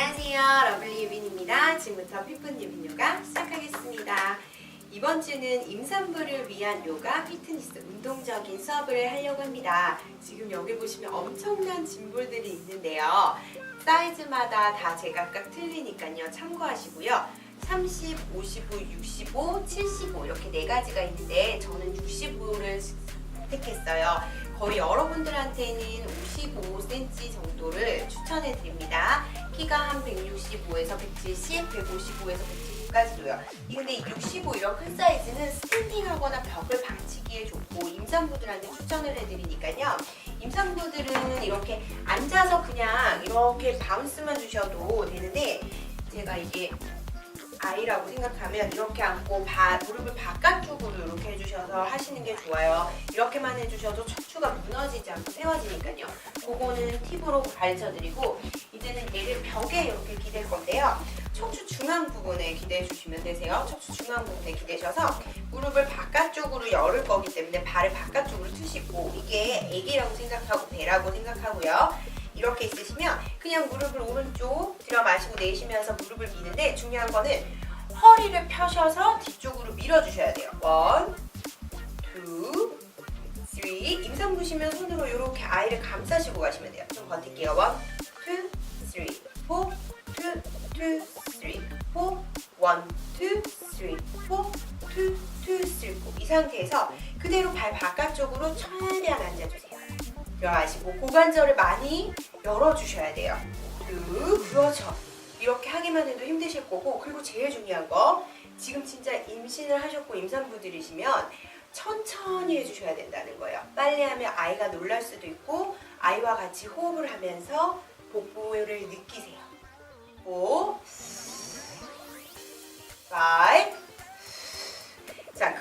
안녕하세요. 러블리 유빈입니다. 지금부터 피픈 유빈 요가 시작하겠습니다. 이번 주는 임산부를 위한 요가 피트니스 운동적인 수업을 하려고 합니다. 지금 여기 보시면 엄청난 짐볼들이 있는데요. 사이즈마다 다 제각각 틀리니까요. 참고하시고요. 30, 55, 65, 75 이렇게 네 가지가 있는데 저는 65를 택했어요. 거의 여러분들한테는 55cm 정도를 추천해 드립니다. 키가 한 165에서 170, 155에서 170까지도요. 근데 이65 이런 큰 사이즈는 스탠딩하거나 벽을 받치기에 좋고 임산부들한테 추천을 해드리니까요. 임산부들은 이렇게 앉아서 그냥 이렇게 바운스만 주셔도 되는데 제가 이게 아이라고 생각하면 이렇게 앉고 바, 무릎을 바깥쪽으로 이렇게 해주셔서 하시는 게 좋아요. 이렇게만 해주셔도 척추가 무너지지 않고 세워지니까요. 그거는 팁으로 가르쳐드리고 이제는 얘를 벽에 이렇게 기댈 건데요. 척추 중앙 부분에 기대해 주시면 되세요. 척추 중앙 부분에 기대셔서 무릎을 바깥쪽으로 열을 거기 때문에 발을 바깥쪽으로 트시고 이게 애기라고 생각하고 배라고 생각하고요. 이렇게 있으시면 그냥 무릎을 오른쪽 들여 마시고 내쉬면서 무릎을 미는데 중요한 거는 허리를 펴셔서 뒤쪽으로 밀어주셔야 돼요. 원, 투, 쓰리. 임상 보시면 손으로 이렇게 아이를 감싸시고 가시면 돼요. 좀 버틸게요. 원, 투, 쓰리, 포, 투, 투, 쓰리, 포, 원, 투, 쓰리, 포, 투, 투, 쓰리, 포. 이 상태에서 그대로 발 바깥쪽으로 최대한 앉아주세요. 들어가시고 고관절을 많이 열어주셔야 돼요. 그 그렇죠. 이렇게 하기만 해도 힘드실 거고 그리고 제일 중요한 거 지금 진짜 임신을 하셨고 임산부들이시면 천천히 해주셔야 된다는 거예요. 빨리 하면 아이가 놀랄 수도 있고 아이와 같이 호흡을 하면서 복부를 느끼세요. 4, 5, 자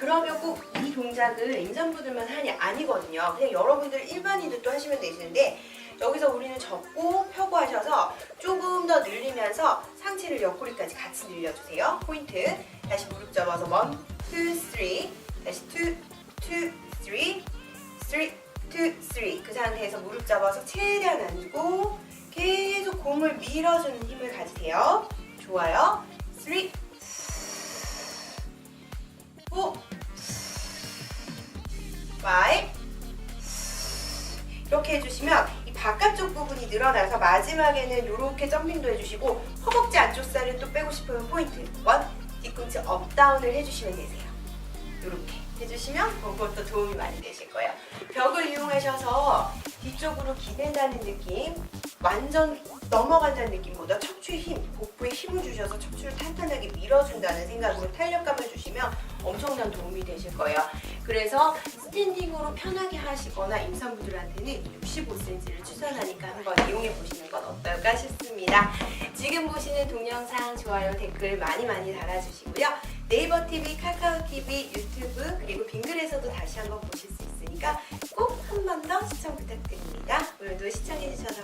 그러면 꼭 이 동작을 임산부들만 하니 아니거든요. 그냥 여러분들 일반인들도 하시면 되시는데 여기서 우리는 접고 펴고 하셔서 조금 더 늘리면서 상체를 옆구리까지 같이 늘려주세요. 포인트. 다시 무릎 접어서 원, 투, 쓰리. 다시 투, 투, 쓰리. 쓰리, 투, 쓰리. 그 상태에서 무릎 접어서 최대한 앉고 계속 공을 밀어주는 힘을 가지세요. 좋아요. 쓰리, 포, 이렇게 해주시면 이 바깥쪽 부분이 늘어나서 마지막에는 이렇게 점핑도 해주시고 허벅지 안쪽 살을 또 빼고 싶으면 포인트 원 뒤꿈치 업다운을 해주시면 되세요. 이렇게 해주시면 그것도 도움이 많이 되실 거예요. 벽을 이용하셔서 뒤쪽으로 기댄다는 느낌 완전 넘어간다는 느낌보다 척추에 힘, 복부에 힘을 주셔서 척추를 탄탄하게 밀어준다는 생각으로 탄력감을 주시면 엄청난 도움이 되실 거예요. 그래서 스탠딩으로 편하게 하시거나 임산부들한테는 65cm를 추천하니까 한번 이용해 보시는 건 어떨까 싶습니다. 지금 보시는 동영상 좋아요, 댓글 많이 많이 달아주시고요. 네이버 TV, 카카오 TV, 유튜브 그리고 빙글에서도 다시 한번 보실 수 있으니까 꼭 한 번 더 시청 부탁드립니다. 오늘도 시청해주셔서